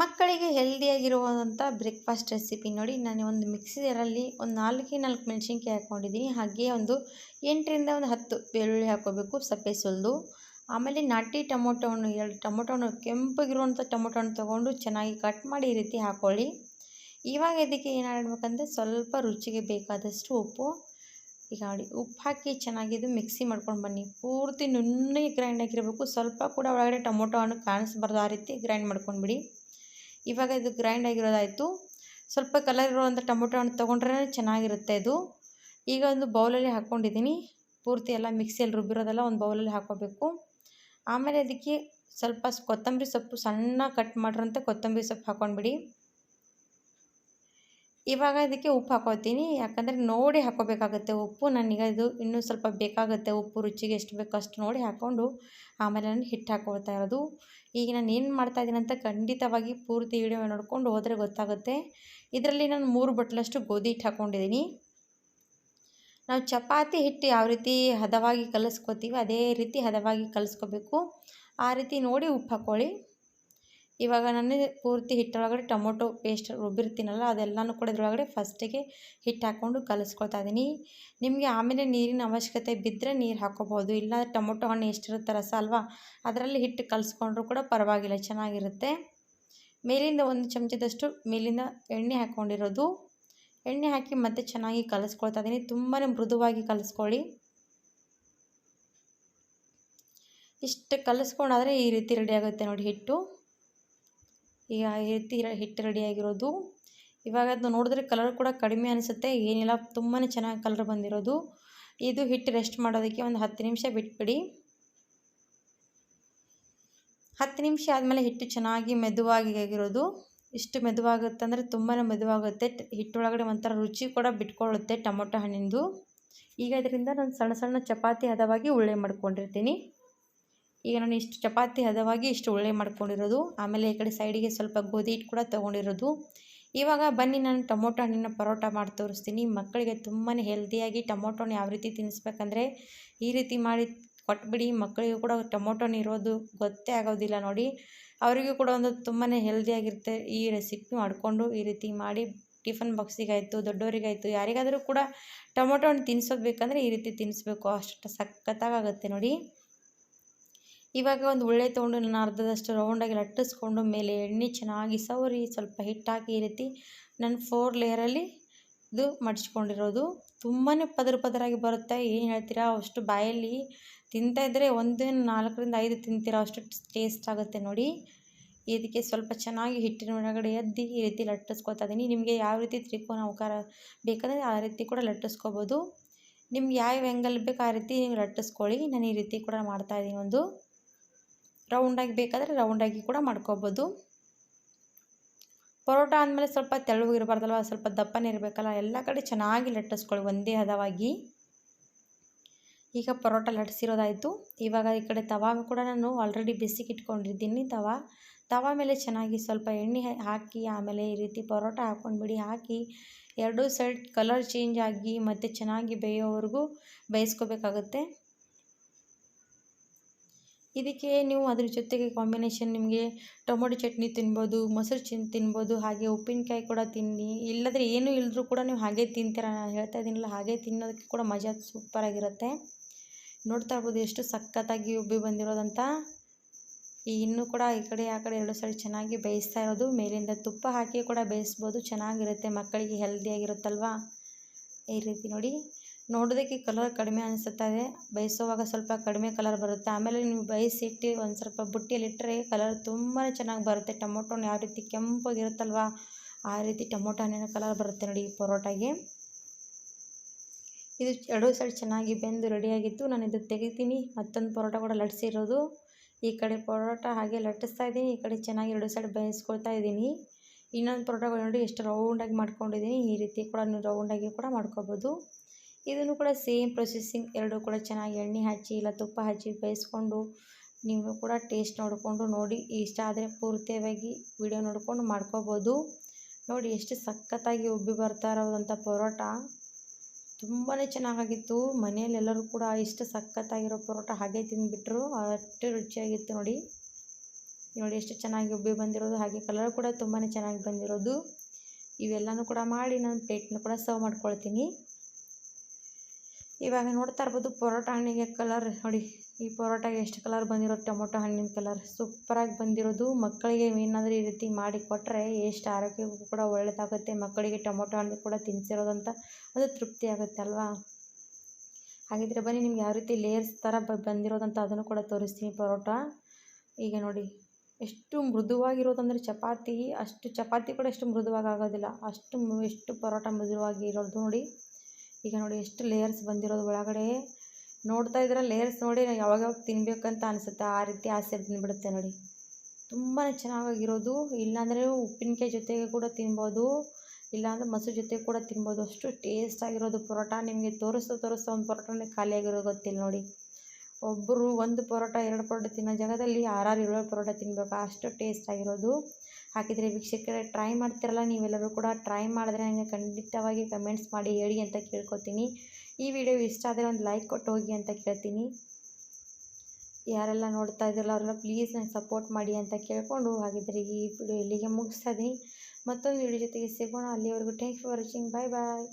ಮಕ್ಕಳಿಗೆ ಹೆಲ್ದಿಯಾಗಿರುವಂಥ breakfast recipe ನೋಡಿ ನಾನು ಒಂದು ಮಿಕ್ಸಿಯಲ್ಲಿ ಒಂದು ನಾಲ್ಕೇ ನಾಲ್ಕು ಮೆಣಸಿನ್ಕಾಯಿ ಹಾಕ್ಕೊಂಡಿದ್ದೀನಿ ಹಾಗೆ ಒಂದು ಎಂಟರಿಂದ ಒಂದು ಹತ್ತು ಬೆಳ್ಳುಳ್ಳಿ ಹಾಕ್ಕೋಬೇಕು, ಸಪ್ಪೆ ಸುಲ್ದು. ಆಮೇಲೆ ನಾಟಿ ಟೊಮೊಟೊ ಹಣ್ಣು ಎರಡು ಟೊಮೊಟೊ ಹಣ್ಣು ಕೆಂಪಗಿರುವಂಥ ಟೊಮೊಟೊ ಹಣ್ಣು ತೊಗೊಂಡು ಚೆನ್ನಾಗಿ ಕಟ್ ಮಾಡಿ ಈ ರೀತಿ ಹಾಕ್ಕೊಳ್ಳಿ ಇವಾಗ ಇದಕ್ಕೆ ಏನು ಮಾಡಬೇಕಂದ್ರೆ ಸ್ವಲ್ಪ ರುಚಿಗೆ ಬೇಕಾದಷ್ಟು ಉಪ್ಪು. ಈಗ ನೋಡಿ, ಉಪ್ಪು ಹಾಕಿ ಚೆನ್ನಾಗಿದ್ದು ಮಿಕ್ಸಿ ಮಾಡ್ಕೊಂಡು ಬನ್ನಿ. ಪೂರ್ತಿ ನುಣ್ಣಗೆ ಗ್ರೈಂಡ್ ಆಗಿರಬೇಕು. ಸ್ವಲ್ಪ ಕೂಡ ಒಳಗಡೆ ಟೊಮೊಟೊ ಹಣ್ಣು ಕಾಣಿಸ್ಬಾರ್ದು ಆ ರೀತಿ ಗ್ರೈಂಡ್ ಮಾಡ್ಕೊಂಡ್ಬಿಡಿ. ಇವಾಗ ಇದು ಗ್ರೈಂಡ್ ಆಗಿರೋದಾಯಿತು. ಸ್ವಲ್ಪ ಕಲರ್ ಇರುವಂಥ ಟೊಮೊಟೊ ಹಣ್ಣು ತೊಗೊಂಡ್ರೆ ಚೆನ್ನಾಗಿರುತ್ತೆ ಇದು. ಈಗ ಒಂದು ಬೌಲಲ್ಲಿ ಹಾಕ್ಕೊಂಡಿದ್ದೀನಿ ಪೂರ್ತಿ ಎಲ್ಲ ಮಿಕ್ಸಿಯಲ್ಲಿ ರುಬ್ಬಿರೋದೆಲ್ಲ ಒಂದು ಬೌಲಲ್ಲಿ ಹಾಕ್ಕೋಬೇಕು ಆಮೇಲೆ ಅದಕ್ಕೆ ಸ್ವಲ್ಪ ಕೊತ್ತಂಬರಿ ಸೊಪ್ಪು ಸಣ್ಣ ಕಟ್ ಮಾಡಿರೋಂಥ ಕೊತ್ತಂಬರಿ ಸೊಪ್ಪು ಹಾಕ್ಕೊಂಡ್ಬಿಡಿ ಇವಾಗ ಇದಕ್ಕೆ ಉಪ್ಪು ಹಾಕೋತೀನಿ ಯಾಕಂದರೆ ನೋಡಿ ಹಾಕೋಬೇಕಾಗುತ್ತೆ ಉಪ್ಪು. ನನಗೆ ಇದು ಇನ್ನೂ ಸ್ವಲ್ಪ ಬೇಕಾಗುತ್ತೆ ಉಪ್ಪು. ರುಚಿಗೆ ಎಷ್ಟು ಬೇಕೋ ಅಷ್ಟು ನೋಡಿ ಹಾಕ್ಕೊಂಡು ಆಮೇಲೆ ನಾನು ಹಿಟ್ಟು ಹಾಕ್ಕೊಳ್ತಾ ಇರೋದು. ಈಗ ನಾನು ಏನು ಮಾಡ್ತಾಯಿದ್ದೀನಿ ಅಂತ ಖಂಡಿತವಾಗಿ ಪೂರ್ತಿ ವಿಡಿಯೋ ನೋಡ್ಕೊಂಡು ಹೋದರೆ ಗೊತ್ತಾಗುತ್ತೆ. ಇದರಲ್ಲಿ ನಾನು ಮೂರು ಬಟ್ಲಷ್ಟು ಗೋಧಿ ಹಿಟ್ಟು ಹಾಕ್ಕೊಂಡಿದ್ದೀನಿ ನಾವು ಚಪಾತಿ ಹಿಟ್ಟು ಯಾವ ರೀತಿ ಹದವಾಗಿ ಕಲಿಸ್ಕೋತೀವಿ ಅದೇ ರೀತಿ ಹದವಾಗಿ ಕಲಿಸ್ಕೋಬೇಕು. ಆ ರೀತಿ ನೋಡಿ ಉಪ್ಪು ಹಾಕ್ಕೊಳ್ಳಿ ಇವಾಗ ನಾನು ಪೂರ್ತಿ ಹಿಟ್ಟೊಳಗಡೆ ಟೊಮೊಟೊ ಪೇಸ್ಟ್ ರುಬ್ಬಿರ್ತೀನಲ್ಲ ಅದೆಲ್ಲನೂ ಕೂಡ ಇದರೊಳಗಡೆ ಫಸ್ಟಿಗೆ ಹಿಟ್ಟು ಹಾಕ್ಕೊಂಡು ಕಲಿಸ್ಕೊಳ್ತಾ ಇದ್ದೀನಿ ನಿಮಗೆ ಆಮೇಲೆ ನೀರಿನ ಅವಶ್ಯಕತೆ ಬಿದ್ದರೆ ನೀರು ಹಾಕ್ಕೋಬೋದು ಇಲ್ಲ ಟೊಮೊಟೊ ಹಣ್ಣು ಎಷ್ಟಿರುತ್ತೆ ರಸ ಅಲ್ವಾ, ಅದರಲ್ಲಿ ಹಿಟ್ಟು ಕಲಿಸ್ಕೊಂಡ್ರೂ ಕೂಡ ಪರವಾಗಿಲ್ಲ, ಚೆನ್ನಾಗಿರುತ್ತೆ. ಮೇಲಿಂದ ಒಂದು ಚಮಚದಷ್ಟು ಮೇಲಿಂದ ಎಣ್ಣೆ ಹಾಕ್ಕೊಂಡಿರೋದು ಎಣ್ಣೆ ಹಾಕಿ ಮತ್ತೆ ಚೆನ್ನಾಗಿ ಕಲಿಸ್ಕೊಳ್ತಾ ಇದ್ದೀನಿ ತುಂಬಾ ಮೃದುವಾಗಿ ಕಲಿಸ್ಕೊಳ್ಳಿ. ಇಷ್ಟು ಕಲಿಸ್ಕೊಂಡಾದರೆ ಈ ರೀತಿ ರೆಡಿ ಆಗುತ್ತೆ ನೋಡಿ ಹಿಟ್ಟು. ಈಗ ಎತ್ತಿ ಹಿಟ್ಟು ರೆಡಿಯಾಗಿರೋದು ಇವಾಗ ಅದನ್ನ ನೋಡಿದ್ರೆ ಕಲರ್ ಕೂಡ ಕಡಿಮೆ ಅನಿಸುತ್ತೆ. ಏನಿಲ್ಲ ತುಂಬಾ ಚೆನ್ನಾಗಿ ಕಲರ್ ಬಂದಿರೋದು. ಇದು ಹಿಟ್ಟು ರೆಸ್ಟ್ ಮಾಡೋದಕ್ಕೆ ಒಂದು ಹತ್ತು ನಿಮಿಷ ಬಿಟ್ಬಿಡಿ. ಹತ್ತು ನಿಮಿಷ ಆದಮೇಲೆ ಹಿಟ್ಟು ಚೆನ್ನಾಗಿ ಮೆದುವಾಗಿ ಆಗಿರೋದು. ಇಷ್ಟು ಮೆದುವಾಗುತ್ತೆ ಅಂದರೆ ತುಂಬಾ ಮೆದುವಾಗುತ್ತೆ. ಹಿಟ್ಟೊಳಗಡೆ ಒಂಥರ ರುಚಿ ಕೂಡ ಬಿಟ್ಕೊಳ್ಳುತ್ತೆ ಟೊಮೊಟೊ ಹಣ್ಣಿಂದು. ಈಗ ಇದರಿಂದ ನಾನು ಸಣ್ಣ ಸಣ್ಣ ಚಪಾತಿ ಹದವಾಗಿ ಉಳ್ಳೆ ಮಾಡ್ಕೊಂಡಿರ್ತೀನಿ. ಈಗ ನಾನು ಇಷ್ಟು ಚಪಾತಿ ಹದವಾಗಿ ಇಷ್ಟು ಉಳ್ಳೆ ಮಾಡ್ಕೊಂಡಿರೋದು. ಆಮೇಲೆ ಈ ಕಡೆ ಸೈಡಿಗೆ ಸ್ವಲ್ಪ ಗೋಧಿ ಹಿಟ್ಟು ಕೂಡ ತೊಗೊಂಡಿರೋದು. ಇವಾಗ ಬನ್ನಿ, ನಾನು ಟೊಮೊಟೊ ಹಣ್ಣಿನ ಪರೋಟ ಮಾಡಿ ತೋರಿಸ್ತೀನಿ. ಮಕ್ಕಳಿಗೆ ತುಂಬಾ ಹೆಲ್ದಿಯಾಗಿ ಟೊಮೊಟೊನ ಯಾವ ರೀತಿ ತಿನ್ನಿಸ್ಬೇಕಂದ್ರೆ ಈ ರೀತಿ ಮಾಡಿ ಕೊಟ್ಬಿಡಿ. ಮಕ್ಕಳಿಗೂ ಕೂಡ ಟೊಮೊಟೊ ಇರೋದು ಗೊತ್ತೇ ಆಗೋದಿಲ್ಲ ನೋಡಿ. ಅವರಿಗೂ ಕೂಡ ಒಂದು ತುಂಬಾ ಹೆಲ್ದಿಯಾಗಿರುತ್ತೆ ಈ ರೆಸಿಪಿ ಮಾಡಿಕೊಂಡು ಈ ರೀತಿ ಮಾಡಿ ಟಿಫನ್ ಬಾಕ್ಸಿಗಾಯಿತು, ದೊಡ್ಡವರಿಗಾಯಿತು, ಯಾರಿಗಾದರೂ ಕೂಡ ಟೊಮೊಟೊ ಹಣ್ಣು ತಿನ್ಸೋದು ಬೇಕಂದರೆ ಈ ರೀತಿ ತಿನ್ನಿಸ್ಬೇಕು. ಅಷ್ಟು ಸಖತ್ತಾಗುತ್ತೆ ನೋಡಿ. ಇವಾಗ ಒಂದು ಉಳ್ಳೆ ತೊಗೊಂಡು ನಾನು ಅರ್ಧದಷ್ಟು ರೌಂಡಾಗಿ ಲಟ್ಟಿಸ್ಕೊಂಡು ಮೇಲೆ ಎಣ್ಣೆ ಚೆನ್ನಾಗಿ ಸವರಿ ಸ್ವಲ್ಪ ಹಿಟ್ಟಾಕಿ ಈ ರೀತಿ ನಾನು ಫೋರ್ ಲೇಯರಲ್ಲಿ ಇದು ಮಡಿಸ್ಕೊಂಡಿರೋದು ತುಂಬಾ ಪದರ ಪದರಾಗಿ ಬರುತ್ತೆ. ಏನು ಹೇಳ್ತೀರಾ? ಅಷ್ಟು ಬಾಯಲ್ಲಿ ತಿಂತಾಯಿದ್ರೆ ಒಂದೇ ನಾಲ್ಕರಿಂದ ಐದು ತಿಂತೀರಾ? ಅಷ್ಟು ಟೇಸ್ಟ್ ಆಗುತ್ತೆ ನೋಡಿ. ಇದಕ್ಕೆ ಸ್ವಲ್ಪ ಚೆನ್ನಾಗಿ ಹಿಟ್ಟಿನ ಒಳಗಡೆ ಎದ್ದು ಈ ರೀತಿ ಲಟ್ಟಿಸ್ಕೊತಾ ಇದ್ದೀನಿ ನಿಮಗೆ ಯಾವ ರೀತಿ ತ್ರಿಕೋನ ಅವಕಾರ ಬೇಕಂದರೆ ಆ ರೀತಿ ಕೂಡ ಲಟ್ಟಿಸ್ಕೋಬೋದು. ನಿಮ್ಗೆ ಯಾವ ಆ್ಯಂಗಲ್ ಬೇಕು ಆ ರೀತಿ ನೀವು ಲಟ್ಟಿಸ್ಕೊಳ್ಳಿ. ನಾನು ಈ ರೀತಿ ಕೂಡ ಮಾಡ್ತಾಯಿದ್ದೀನಿ ಒಂದು. ರೌಂಡಾಗಿ ಬೇಕಾದರೆ ರೌಂಡಾಗಿ ಕೂಡ ಮಾಡ್ಕೋಬೋದು. ಪರೋಟ ಅಂದಮೇಲೆ ಸ್ವಲ್ಪ ತೆಳುವಿರಬಾರ್ದಲ್ವ ಸ್ವಲ್ಪ ದಪ್ಪನೇ ಇರಬೇಕಲ್ಲ, ಎಲ್ಲ ಕಡೆ ಚೆನ್ನಾಗಿ ಲಟ್ಟಿಸ್ಕೊಳ್ಳಿ, ಒಂದೇ ಹದವಾಗಿ. ಈಗ ಪರೋಟ ಲಟ್ಟಿಸಿರೋದಾಯಿತು. ಇವಾಗ ಈ ಕಡೆ ತವಾ ಕೂಡ ನಾನು ಆಲ್ರೆಡಿ ಬಿಸಿಗೆ ಇಟ್ಕೊಂಡಿದ್ದೀನಿ ತವಾ. ತವಾ ಮೇಲೆ ಚೆನ್ನಾಗಿ ಸ್ವಲ್ಪ ಎಣ್ಣೆ ಹಾಕಿ, ಆಮೇಲೆ ಈ ರೀತಿ ಪರೋಟ ಹಾಕ್ಕೊಂಡ್ಬಿಡಿ ಹಾಕಿ ಎರಡೂ ಸೈಡ್ ಕಲರ್ ಚೇಂಜ್ ಆಗಿ ಮತ್ತು ಚೆನ್ನಾಗಿ ಬೇಯೋವರೆಗೂ ಬೇಯಿಸ್ಕೋಬೇಕಾಗುತ್ತೆ. ಇದಕ್ಕೆ ನೀವು ಅದ್ರ ಜೊತೆಗೆ ಕಾಂಬಿನೇಷನ್ ನಿಮಗೆ ಟೊಮೊಟೊ ಚಟ್ನಿ ತಿನ್ಬೋದು, ಮೊಸರು ಚಿನ್ ತಿನ್ಬೋದು, ಹಾಗೆ ಉಪ್ಪಿನಕಾಯಿ ಕೂಡ ತಿನ್ನಿ. ಇಲ್ಲದ್ರೆ ಏನೂ ಇಲ್ಲದ್ರೂ ಕೂಡ ನೀವು ಹಾಗೆ ತಿಂತೀರ. ನಾನು ಹೇಳ್ತಾ ಇದ್ದೀನಲ್ಲ, ಹಾಗೆ ತಿನ್ನೋದಕ್ಕೆ ಕೂಡ ಮಜಾ ಸೂಪರಾಗಿರುತ್ತೆ ನೋಡ್ತಾ ಇರ್ಬೋದು ಎಷ್ಟು ಸಖತ್ತಾಗಿ ಉಬ್ಬಿ ಬಂದಿರೋದಂತ. ಈ ಇನ್ನೂ ಕೂಡ ಈ ಕಡೆ, ಆ ಕಡೆ ಎರಡು ಸೈಡ್ ಚೆನ್ನಾಗಿ ಬೇಯಿಸ್ತಾ ಇರೋದು. ಮೇಲಿಂದ ತುಪ್ಪ ಹಾಕಿ ಕೂಡ ಬೇಯಿಸ್ಬೋದು. ಚೆನ್ನಾಗಿರುತ್ತೆ. ಮಕ್ಕಳಿಗೆ ಹೆಲ್ದಿಯಾಗಿರುತ್ತಲ್ವಾ ಈ ರೀತಿ ನೋಡಿ. ನೋಡೋದಕ್ಕೆ ಕಲರ್ ಕಡಿಮೆ ಅನಿಸುತ್ತದೆ ಬೈಸುವಾಗ ಸ್ವಲ್ಪ ಕಡಿಮೆ ಕಲರ್ ಬರುತ್ತೆ. ಆಮೇಲೆ ನೀವು ಬೇಯಿಸಿಟ್ಟು ಒಂದು ಸ್ವಲ್ಪ ಬುಟ್ಟಿಯಲ್ಲಿಟ್ಟರೆ ಕಲರ್ ತುಂಬಾ ಚೆನ್ನಾಗಿ ಬರುತ್ತೆ. ಟೊಮೊಟೊ ಯಾವ ರೀತಿ ಕೆಂಪಾಗಿರುತ್ತಲ್ವ, ಆ ರೀತಿ ಟೊಮೊಟೊ ಹಣ್ಣಿನ ಕಲರ್ ಬರುತ್ತೆ ನೋಡಿ ಈ ಪರೋಟಾಗೆ. ಇದು ಎರಡೂ ಸೈಡ್ ಚೆನ್ನಾಗಿ ಬೆಂದು ರೆಡಿಯಾಗಿತ್ತು ನಾನು ಇದು ತೆಗಿತೀನಿ. ಮತ್ತೊಂದು ಪರೋಟ ಕೂಡ ಲಟ್ಸಿರೋದು ಈ ಕಡೆ ಪರೋಟ ಹಾಗೆ ಲಟ್ಟಿಸ್ತಾ ಇದ್ದೀನಿ. ಈ ಕಡೆ ಚೆನ್ನಾಗಿ ಎರಡು ಸೈಡ್ ಬೇಯಿಸ್ಕೊಳ್ತಾ ಇದ್ದೀನಿ. ಇನ್ನೊಂದು ಪರೋಟಗಳು ನೋಡಿ ಎಷ್ಟು ರೌಂಡಾಗಿ ಮಾಡ್ಕೊಂಡಿದ್ದೀನಿ. ಈ ರೀತಿ ಕೂಡ ನೀವು ರೌಂಡಾಗಿ ಕೂಡ ಮಾಡ್ಕೋಬೋದು. ಇದನ್ನು ಕೂಡ ಸೇಮ್ ಪ್ರೊಸೆಸಿಂಗ್ ಎರಡೂ ಕೂಡ ಚೆನ್ನಾಗಿ ಎಣ್ಣೆ ಹಚ್ಚಿ ಇಲ್ಲ ತುಪ್ಪ ಹಚ್ಚಿ ಬೇಯಿಸ್ಕೊಂಡು ನೀವು ಕೂಡ ಟೇಸ್ಟ್ ನೋಡಿಕೊಂಡು ನೋಡಿ. ಇಷ್ಟ ಆದರೆ ಪೂರ್ತಿಯಾಗಿ ವಿಡಿಯೋ ನೋಡಿಕೊಂಡು ಮಾಡ್ಕೋಬೋದು. ನೋಡಿ ಎಷ್ಟು ಸಖತ್ತಾಗಿ ಉಬ್ಬಿ ಬರ್ತಾ ಇರೋದಂಥ ಪರೋಟ. ತುಂಬಾ ಚೆನ್ನಾಗಿತ್ತು ಮನೆಯಲ್ಲೆಲ್ಲರೂ ಕೂಡ ಇಷ್ಟು ಸಖತ್ತಾಗಿರೋ ಪರೋಟ ಹಾಗೆ ತಿಂದುಬಿಟ್ರು. ಅಷ್ಟು ರುಚಿಯಾಗಿತ್ತು ನೋಡಿ. ನೋಡಿ ಎಷ್ಟು ಚೆನ್ನಾಗಿ ಉಬ್ಬಿ ಬಂದಿರೋದು. ಹಾಗೆ ಕಲರ್ ಕೂಡ ತುಂಬಾ ಚೆನ್ನಾಗಿ ಬಂದಿರೋದು. ಇವೆಲ್ಲನೂ ಕೂಡ ಮಾಡಿ ನಾನು ಪ್ಲೇಟ್ನ ಕೂಡ ಸರ್ವ್ ಮಾಡ್ಕೊಳ್ತೀನಿ. ಇವಾಗ ನೋಡ್ತಾ ಇರ್ಬೋದು ಪರೋಟ ಹಣ್ಣಿಗೆ ಕಲರ್ ನೋಡಿ. ಈ ಪರೋಟಾಗೆ ಎಷ್ಟು ಕಲರ್ ಬಂದಿರೋದು ಟೊಮೊಟೊ ಹಣ್ಣಿನ ಕಲರ್ ಸೂಪರಾಗಿ ಬಂದಿರೋದು. ಮಕ್ಕಳಿಗೆ ಏನಾದರೂ ಈ ರೀತಿ ಮಾಡಿ ಕೊಟ್ಟರೆ ಎಷ್ಟು ಆರೋಗ್ಯಕ್ಕೂ ಕೂಡ ಒಳ್ಳೆಯದಾಗುತ್ತೆ ಮಕ್ಕಳಿಗೆ ಟೊಮೊಟೊ ಹಣ್ಣು ಕೂಡ ತಿನ್ಸಿರೋದಂತ ಅದು ತೃಪ್ತಿ ಆಗುತ್ತೆ ಅಲ್ವಾ? ಹಾಗಿದ್ರೆ ಬನ್ನಿ, ನಿಮ್ಗೆ ಯಾವ ರೀತಿ ಲೇಯರ್ಸ್ ಥರ ಬಂದಿರೋದಂತ ಅದನ್ನು ಕೂಡ ತೋರಿಸ್ತೀನಿ ಪರೋಟ. ಈಗ ನೋಡಿ, ಎಷ್ಟು ಮೃದುವಾಗಿರೋದಂದರೆ ಚಪಾತಿ, ಅಷ್ಟು ಚಪಾತಿ ಕೂಡ ಎಷ್ಟು ಮೃದುವಾಗಿ ಆಗೋದಿಲ್ಲ. ಅಷ್ಟು ಎಷ್ಟು ಪರೋಟ ಮೃದುವಾಗಿ ಇರೋದು ನೋಡಿ. ಈಗ ನೋಡಿ ಎಷ್ಟು ಲೇಯರ್ಸ್ ಬಂದಿರೋದು ಒಳಗಡೆ. ನೋಡ್ತಾ ಇದ್ರೆ ಲೇಯರ್ಸ್ ನೋಡಿ ನಾವು ಯಾವಾಗ ಯಾವಾಗ ತಿನ್ಬೇಕಂತ ಅನಿಸುತ್ತೆ, ಆ ರೀತಿ ಆಸೆ ಬಂದುಬಿಡುತ್ತೆ ನೋಡಿ. ತುಂಬಾ ಚೆನ್ನಾಗಿರೋದು. ಇಲ್ಲಾಂದರೆ ಉಪ್ಪಿನಕಾಯಿ ಜೊತೆಗೆ ಕೂಡ ತಿನ್ಬೋದು, ಇಲ್ಲಾಂದರೆ ಮೊಸರು ಜೊತೆ ಕೂಡ ತಿನ್ಬೋದು. ಅಷ್ಟು ಟೇಸ್ಟ್ ಆಗಿರೋದು ಪರೋಟ. ನಿಮಗೆ ತೋರಿಸ್ತಾ ತೋರಿಸ್ತಾ ಒಂದು ಪರೋಟನೇ ಖಾಲಿಯಾಗಿರೋ ಗೊತ್ತಿಲ್ಲ ನೋಡಿ. ಒಬ್ಬರು ಒಂದು ಪರೋಟ, ಎರಡು ಪರೋಟ ತಿನ್ನೋ ಜಾಗದಲ್ಲಿ ಆರಾರು ಏಳು ಪರೋಟ ತಿನ್ನಬೇಕು ಅಷ್ಟು ಟೇಸ್ಟ್ ಆಗಿರೋದು. ಹಾಕಿದರೆ ವೀಕ್ಷಕರೇ ಟ್ರೈ ಮಾಡ್ತಿರಲ್ಲ ನೀವೆಲ್ಲರೂ ಕೂಡ ಟ್ರೈ ಮಾಡಿದ್ರೆ ನನಗೆ ಖಂಡಿತವಾಗಿ ಕಮೆಂಟ್ಸ್ ಮಾಡಿ ಹೇಳಿ ಅಂತ ಕೇಳ್ಕೊತೀನಿ. ಈ ವಿಡಿಯೋ ಇಷ್ಟ ಆದರೆ ಒಂದು ಲೈಕ್ ಕೊಟ್ಟು ಹೋಗಿ ಅಂತ ಕೇಳ್ತೀನಿ. ಯಾರೆಲ್ಲ ನೋಡ್ತಾ ಇದ್ರಲ್ಲ ಅವರೆಲ್ಲ ಪ್ಲೀಸ್ ನನಗೆ ಸಪೋರ್ಟ್ ಮಾಡಿ ಅಂತ ಕೇಳಿಕೊಂಡು ಹಾಗಿದ್ರೆ ಈ ವಿಡಿಯೋ ಇಲ್ಲಿಗೆ ಮುಗಿಸ್ತಾ ಇದ್ದೀನಿ ಮತ್ತೊಂದು ವಿಡಿಯೋ ಜೊತೆಗೆ ಸಿಗೋಣ. ಅಲ್ಲಿವರೆಗೂ thank for watching bye bye